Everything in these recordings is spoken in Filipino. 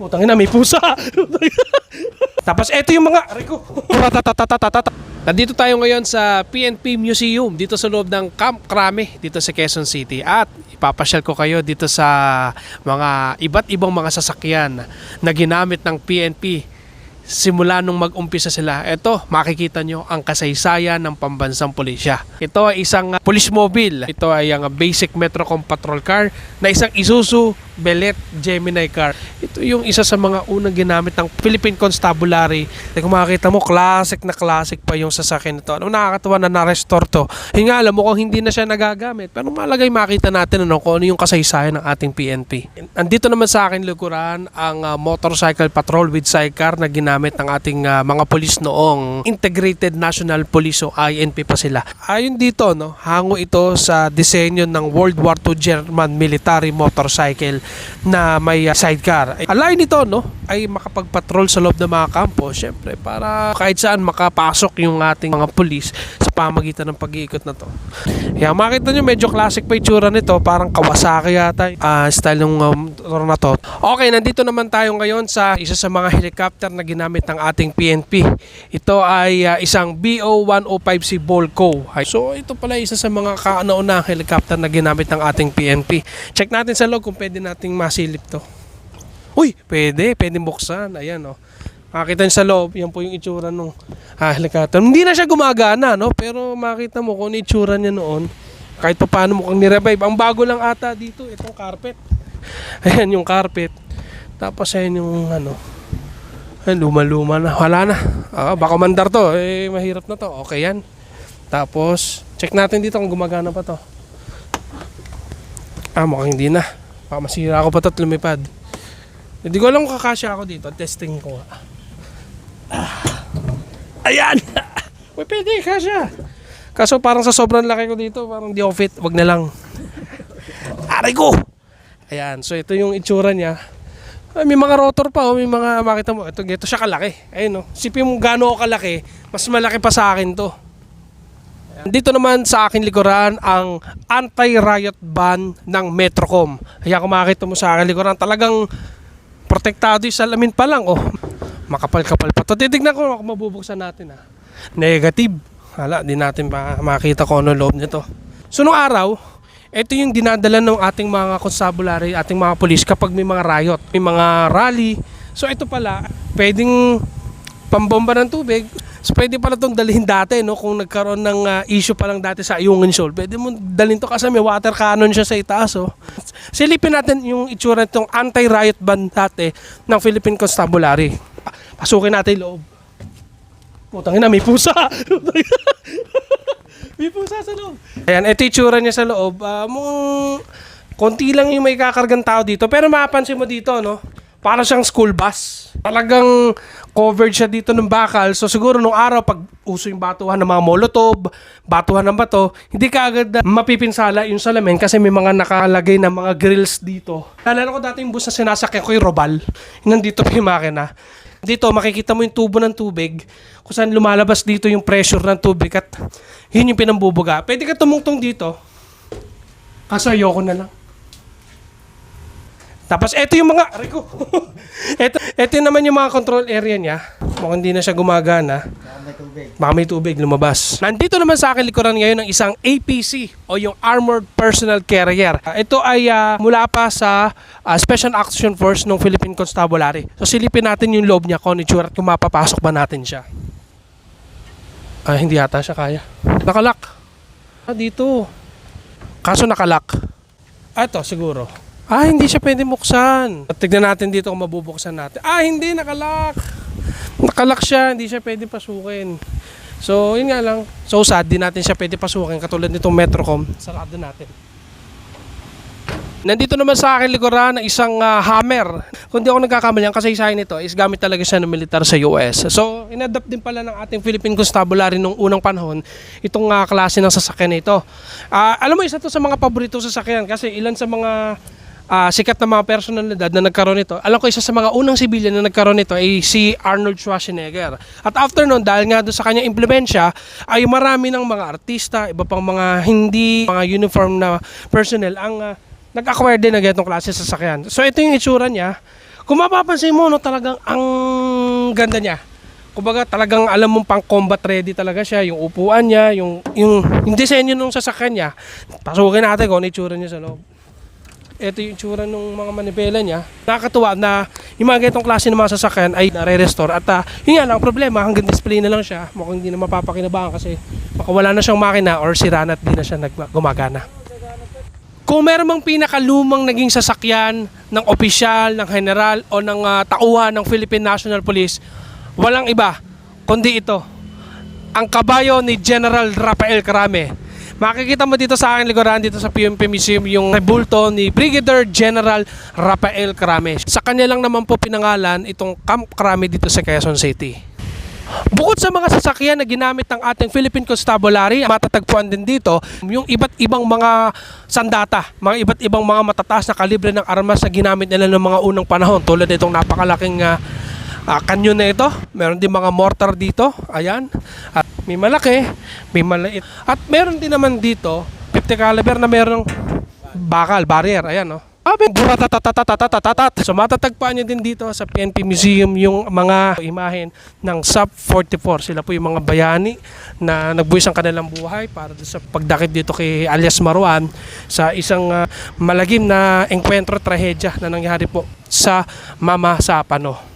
Putang ina, may pusa. Tapos eto yung mga, Rico. Nandito tayo ngayon sa PNP Museum dito sa loob ng Camp Crame dito sa Quezon City at ipapasyal ko kayo dito sa mga iba't ibang mga sasakyan na ginamit ng PNP simula nung mag-umpisa sila. Ito, makikita nyo ang kasaysayan ng pambansang pulisya. Ito ay isang uh, police mobile. Ito ay ang uh, basic Metrocom patrol car na isang Isuzu Belet Gemini car. Ito yung isa sa mga unang ginamit ng Philippine Constabulary. Kung makikita mo, classic na classic pa yung sasakyan nito. Ano nakakatawa na na-restore to. Yung alam mo kung hindi na siya nagagamit. Pero malagay makita natin ano, kung ano yung kasaysayan ng ating PNP. Andito naman sa akin likuran ang uh, motorcycle patrol with sidecar na ginamit ng ating uh, mga polis noong Integrated National Police o INP pa sila. Ayon dito, no, hango ito sa disenyo ng World War II German military motorcycle na may uh, sidecar. Alay nito, no, ay makapagpatrol sa loob ng mga kampo, syempre, para kahit saan makapasok yung ating mga polis pamagitan ng pag-iikot na to. Kaya makita nyo, medyo classic pa itsura nito, parang Kawasaki yata, ah, style ng um, motor na to. Okay, nandito naman tayo ngayon sa isa sa mga helicopter na ginamit ng ating PNP. Ito ay ah, isang BO-105C Volco. Ay, So ito pala isa sa mga kauna-unang helicopter na ginamit ng ating PNP. Check natin sa loob kung pwede nating masilip to. Uy, pwede, pwede buksan. Ayan, oh. Makita niyo sa loob, yan po yung itsura nung ah, helicopter. Hindi na siya gumagana, no? Pero makita mo kung ano itsura niya noon. Kahit pa paano mo kang nirevive. Ang bago lang ata dito, itong carpet. Ayan yung carpet. Tapos ayan yung ano. Ayan, luma-luma na. Wala na. Ah, baka mandar to. Eh, mahirap na to. Okay yan. Tapos, check natin dito kung gumagana pa to. Ah, mukhang hindi na. Baka masira ako pa to at lumipad. Hindi ko alam kung kakasya ako dito. Testing ko. Ayan! Uy, pwede, kasya. Kaso parang sa sobrang laki ko dito, parang di ako fit. Wag na lang. Aray ko! Ayan, so ito yung itsura niya. Ay, may mga rotor pa, oh. may mga, makita mo, ito, ito siya kalaki. Ayun, oh. Sipin mo gaano kalaki, mas malaki pa sa akin to. Dito naman sa akin likuran ang anti-riot ban ng Metrocom. Kaya kung makikita mo sa akin likuran, talagang protektado yung salamin pa lang. Oh, makapal-kapal pa to. Titignan ko kung mabubuksan natin. Ah. Negative. Hala, di natin pa makita kung ano loob nito. So nung araw, ito yung dinadala ng ating mga constabulary, ating mga police kapag may mga riot, may mga rally. So ito pala, pwedeng pambomba ng tubig. So pwede pala itong dalhin dati no kung nagkaroon ng ah, issue pa lang dati sa Ayungin Shoal. Pwede mo dalhin to kasi may water cannon siya sa itaas oh. Silipin natin yung itsura nitong anti-riot ban dati ng Philippine Constabulary. Pa- Pasukin natin loob. Putang ina, may pusa. may pusa sa loob. Ayan, ito yung niya sa loob. Ah, mukhang konti lang yung may kakargang tao dito. Pero mapapansin mo dito, no? Para siyang school bus. Talagang covered siya dito ng bakal. So siguro nung araw, pag uso yung batuhan ng mga molotov, batuhan ng bato, hindi ka agad mapipinsala yung salamin kasi may mga nakalagay na mga grills dito. Nalala ko dati yung bus na sinasakyan ko yung Robal. Nandito pa yung makina. Dito, makikita mo yung tubo ng tubig kung saan lumalabas dito yung pressure ng tubig at yun yung pinambubuga. Pwede ka tumungtong dito. Kaso ayoko na lang. Tapos eto yung mga Rico. eto, eto naman yung mga control area niya. Mukhang hindi na siya gumagana. Baka may tubig lumabas. Nandito naman sa akin likuran ngayon ng isang APC o yung Armored Personal Carrier. Ah, ito ay ah, mula pa sa ah, Special Action Force ng Philippine Constabulary. So silipin natin yung loob niya kung ano yung itsura at kung mapapasok ba natin siya. Ah, hindi yata siya kaya. Nakalak. Ah, dito. Kaso nakalak. Ah, ito siguro. Ah, hindi siya pwede buksan. At tignan natin dito kung mabubuksan natin. Ah, hindi, nakalak. Nakalak siya, hindi siya pwede pasukin. So, yun nga lang. So sad, di natin siya pwede pasukin. Katulad nitong Metrocom, sarado natin. Nandito naman sa akin likuran ng isang ah, hammer. Kung di ako nagkakamali, ang kasaysayan nito is gamit talaga siya ng militar sa US. So, inadapt din pala ng ating Philippine Constabulary nung unang panahon itong ah, klase ng sasakyan na ito. Ah, alam mo, isa to sa mga paborito sasakyan kasi ilan sa mga ah, sikat na mga personalidad na nagkaroon nito. Alam ko isa sa mga unang civilian na nagkaroon nito ay si Arnold Schwarzenegger. At after nun, dahil nga doon sa kanyang implemensya, ay marami ng mga artista, iba pang mga hindi mga uniform na personnel ang ah, nag-acquire din ng ganitong klase sa sasakyan. So ito yung itsura niya. Kung mapapansin mo, no, talagang ang ganda niya. Kumbaga talagang alam mong pang combat ready talaga siya. Yung upuan niya, yung, yung, yung disenyo ng sasakyan niya. Pasukin natin kung ano itsura niya sa loob. Ito yung itsura ng mga manibela niya. Nakakatuwa na yung mga ganitong klase ng mga sasakyan ay nare-restore. At ah, yun nga lang ang problema, hanggang display na lang siya. Mukhang hindi na mapapakinabangan kasi baka wala na siyang makina or sira na at di na siya gumagana. Kung meron mang pinakalumang naging sasakyan ng opisyal, ng general o ng ah, tauhan ng Philippine National Police, walang iba kundi ito. Ang kabayo ni General Rafael Carame. Makikita mo dito sa akin likuran dito sa PMP Museum yung bulto ni Brigadier General Rafael Carame. Sa kanya lang naman po pinangalan itong Camp Carame dito sa Quezon City. Bukod sa mga sasakyan na ginamit ng ating Philippine Constabulary, matatagpuan din dito yung iba't ibang mga sandata, mga iba't ibang mga matataas na kalibre ng armas na ginamit nila ng mga unang panahon tulad nitong napakalaking ah, ah, kanyon na ito. Meron din mga mortar dito, ayan. At may malaki, may maliit. At meron din naman dito 50 caliber na merong bakal, barrier, ayan no. Sabi, buratatatatatatatatat. So matatagpuan nyo din dito sa PNP Museum yung mga imahen ng SUP 44. Sila po yung mga bayani na nagbuwis ang kanilang buhay para sa pagdakip dito kay alias Marwan sa isang ah, malagim na engkwentro trahedya na nangyari po sa Mama Sapano.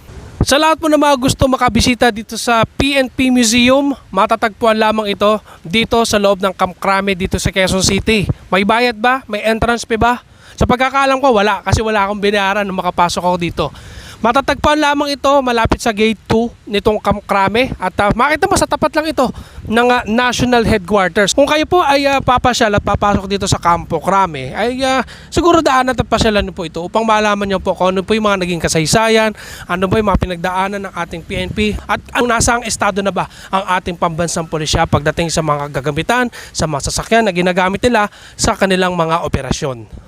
Sa lahat po na mga gusto makabisita dito sa PNP Museum, matatagpuan lamang ito dito sa loob ng Camp Crame dito sa Quezon City. May bayad ba? May entrance fee ba? Sa pagkakaalam ko, wala kasi wala akong binayaran nung makapasok ako dito. Matatagpuan lamang ito malapit sa gate 2 nitong Camp Crame at ah, makita mo sa tapat lang ito ng ah, National Headquarters. Kung kayo po ay ah, papasyal at papasok dito sa Campo Crame ay ah, siguro daanan at pasyalan po ito upang malaman niyo po kung ano po yung mga naging kasaysayan, ano po yung mga pinagdaanan ng ating PNP at ang nasang estado na ba ang ating pambansang pulisya pagdating sa mga gagamitan, sa mga sasakyan na ginagamit nila sa kanilang mga operasyon.